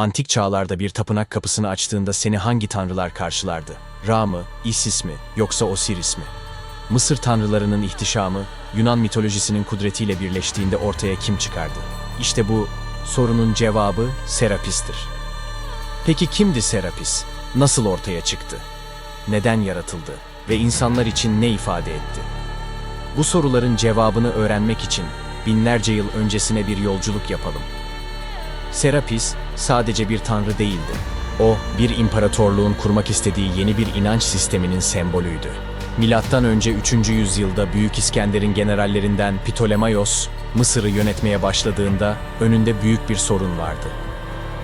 antik çağlarda bir tapınak kapısını açtığında seni hangi tanrılar karşılardı? Ra mı, Isis mi, yoksa Osiris mi? Mısır tanrılarının ihtişamı, Yunan mitolojisinin kudretiyle birleştiğinde ortaya kim çıkardı? İşte bu sorunun cevabı Serapis'tir. Peki kimdi Serapis? Nasıl ortaya çıktı? Neden yaratıldı? Ve insanlar için ne ifade etti? Bu soruların cevabını öğrenmek için binlerce yıl öncesine bir yolculuk yapalım. Serapis sadece bir tanrı değildi. O, bir imparatorluğun kurmak istediği yeni bir inanç sisteminin sembolüydü. Milattan önce 3. yüzyılda Büyük İskender'in generallerinden Ptolemaios, Mısır'ı yönetmeye başladığında önünde büyük bir sorun vardı.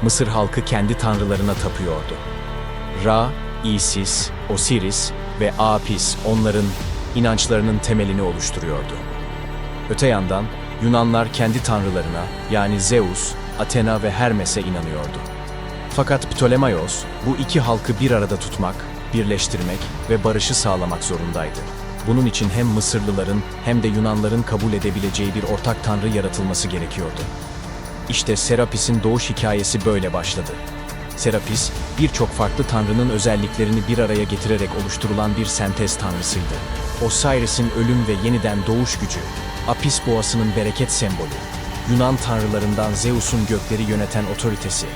Mısır halkı kendi tanrılarına tapıyordu. Ra, Isis, Osiris ve Apis onların inançlarının temelini oluşturuyordu. Öte yandan Yunanlar kendi tanrılarına yani Zeus, Athena ve Hermes'e inanıyordu. Fakat Ptolemaios bu iki halkı bir arada tutmak, birleştirmek ve barışı sağlamak zorundaydı. Bunun için hem Mısırlıların hem de Yunanların kabul edebileceği bir ortak tanrı yaratılması gerekiyordu. İşte Serapis'in doğuş hikayesi böyle başladı. Serapis, birçok farklı tanrının özelliklerini bir araya getirerek oluşturulan bir sentez tanrısıydı. Osiris'in ölüm ve yeniden doğuş gücü, Apis boğasının bereket sembolü, Yunan tanrılarından Zeus'un gökleri yöneten otoritesi,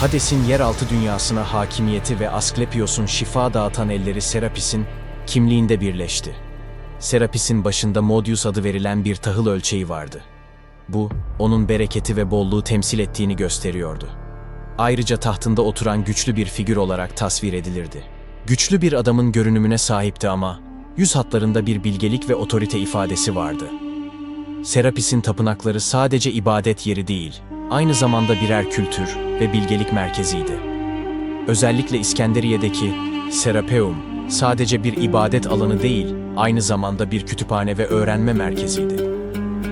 Hades'in yeraltı dünyasına hakimiyeti ve Asklepios'un şifa dağıtan elleri Serapis'in kimliğinde birleşti. Serapis'in başında Modius adı verilen bir tahıl ölçeği vardı. Bu, onun bereketi ve bolluğu temsil ettiğini gösteriyordu. Ayrıca tahtında oturan güçlü bir figür olarak tasvir edilirdi. Güçlü bir adamın görünümüne sahipti ama yüz hatlarında bir bilgelik ve otorite ifadesi vardı. Serapis'in tapınakları sadece ibadet yeri değil, aynı zamanda birer kültür ve bilgelik merkeziydi. Özellikle İskenderiye'deki Serapeum sadece bir ibadet alanı değil, aynı zamanda bir kütüphane ve öğrenme merkeziydi.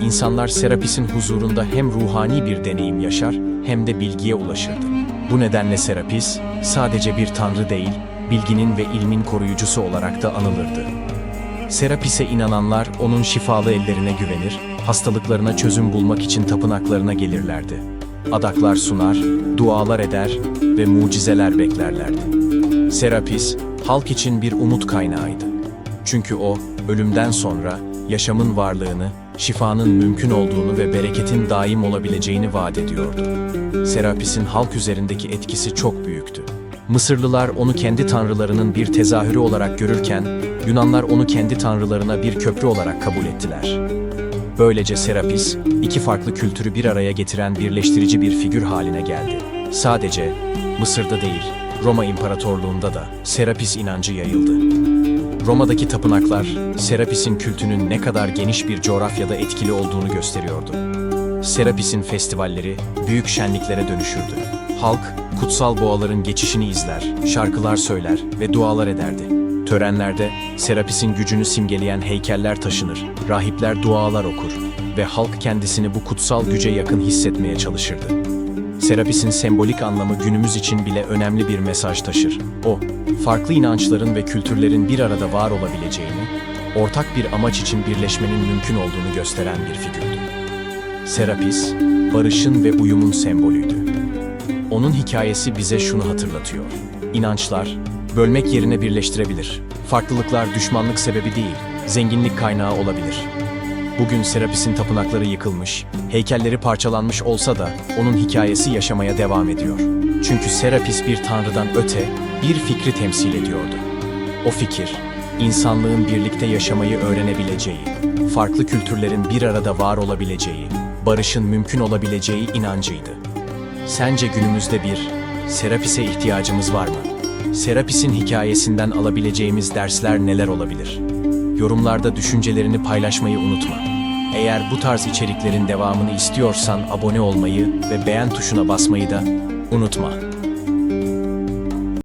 İnsanlar Serapis'in huzurunda hem ruhani bir deneyim yaşar hem de bilgiye ulaşırdı. Bu nedenle Serapis sadece bir tanrı değil, bilginin ve ilmin koruyucusu olarak da anılırdı. Serapis'e inananlar onun şifalı ellerine güvenir, hastalıklarına çözüm bulmak için tapınaklarına gelirlerdi. Adaklar sunar, dualar eder ve mucizeler beklerlerdi. Serapis, halk için bir umut kaynağıydı. Çünkü o, ölümden sonra yaşamın varlığını, şifanın mümkün olduğunu ve bereketin daim olabileceğini vaat ediyordu. Serapis'in halk üzerindeki etkisi çok büyüktü. Mısırlılar onu kendi tanrılarının bir tezahürü olarak görürken, Yunanlar onu kendi tanrılarına bir köprü olarak kabul ettiler. Böylece Serapis, iki farklı kültürü bir araya getiren birleştirici bir figür haline geldi. Sadece Mısır'da değil, Roma İmparatorluğunda da Serapis inancı yayıldı. Roma'daki tapınaklar, Serapis'in kültünün ne kadar geniş bir coğrafyada etkili olduğunu gösteriyordu. Serapis'in festivalleri büyük şenliklere dönüşürdü. Halk, kutsal boğaların geçişini izler, şarkılar söyler ve dualar ederdi. Törenlerde Serapis'in gücünü simgeleyen heykeller taşınır, rahipler dualar okur ve halk kendisini bu kutsal güce yakın hissetmeye çalışırdı. Serapis'in sembolik anlamı günümüz için bile önemli bir mesaj taşır. O, farklı inançların ve kültürlerin bir arada var olabileceğini, ortak bir amaç için birleşmenin mümkün olduğunu gösteren bir figürdü. Serapis, barışın ve uyumun sembolüydü. Onun hikayesi bize şunu hatırlatıyor. İnançlar, bölmek yerine birleştirebilir. Farklılıklar düşmanlık sebebi değil, zenginlik kaynağı olabilir. Bugün Serapis'in tapınakları yıkılmış, heykelleri parçalanmış olsa da onun hikayesi yaşamaya devam ediyor. Çünkü Serapis bir tanrıdan öte, bir fikri temsil ediyordu. O fikir, insanlığın birlikte yaşamayı öğrenebileceği, farklı kültürlerin bir arada var olabileceği, barışın mümkün olabileceği inancıydı. Sence günümüzde bir Serapis'e ihtiyacımız var mı? Serapis'in hikayesinden alabileceğimiz dersler neler olabilir? Yorumlarda düşüncelerini paylaşmayı unutma. Eğer bu tarz içeriklerin devamını istiyorsan abone olmayı ve beğen tuşuna basmayı da unutma.